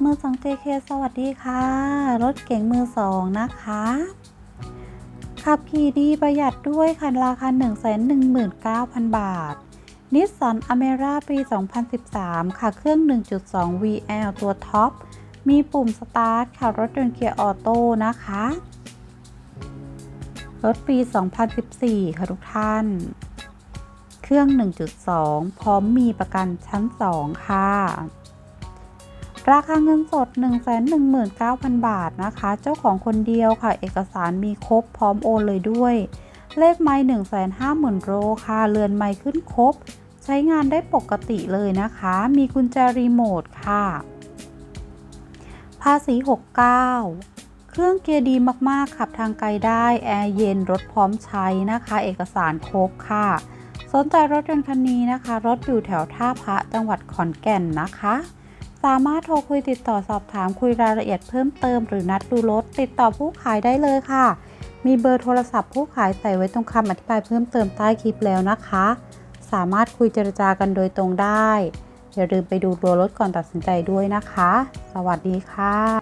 มือสองเจเคสวัสดีค่ะ รถเก๋งมือสองนะคะ ขับขี่ดีประหยัดด้วยค่ะราคา 119,000 บาท นิสสันอเมร่าปี 2013 ค่ะ เครื่อง 1.2 VL ตัวท็อป มีปุ่มสตาร์ทค่ะ รถยนต์เกียร์ออโต้นะคะ รถปี 2014 ค่ะทุกท่าน เครื่อง 1.2 พร้อมมีประกันชั้น 2 ค่ะ ราคาเงินสด 119,000 บาทนะคะ เจ้าของคนเดียวค่ะ เอกสารมีครบพร้อมโอนเลยด้วย เลขไม้150,000 โรค่ะ เรือนไม้ขึ้นครบ ใช้งานได้ปกติเลยนะคะ มีกุญแจรีโมทค่ะ ภาษี 69 เครื่องเกียร์ดีมากๆ ขับทางไกลได้ แอร์เย็น รถพร้อมใช้นะคะ เอกสารครบค่ะ สนใจรถยนต์คันนี้นะคะ รถอยู่แถวท่าพระจังหวัดขอนแก่นนะคะ สามารถโทรคุยติดต่อสอบถามคุยรายละเอียดเพิ่มเติมหรือนัดดูรถติดต่อผู้ขายได้เลยค่ะ มีเบอร์โทรศัพท์ผู้ขายใส่ไว้ตรงคำอธิบายเพิ่มเติมใต้คลิปแล้วนะคะ สามารถคุยเจรจากันโดยตรงได้ อย่าลืมไปดูตัวรถก่อนตัดสินใจด้วยนะคะ สวัสดีค่ะ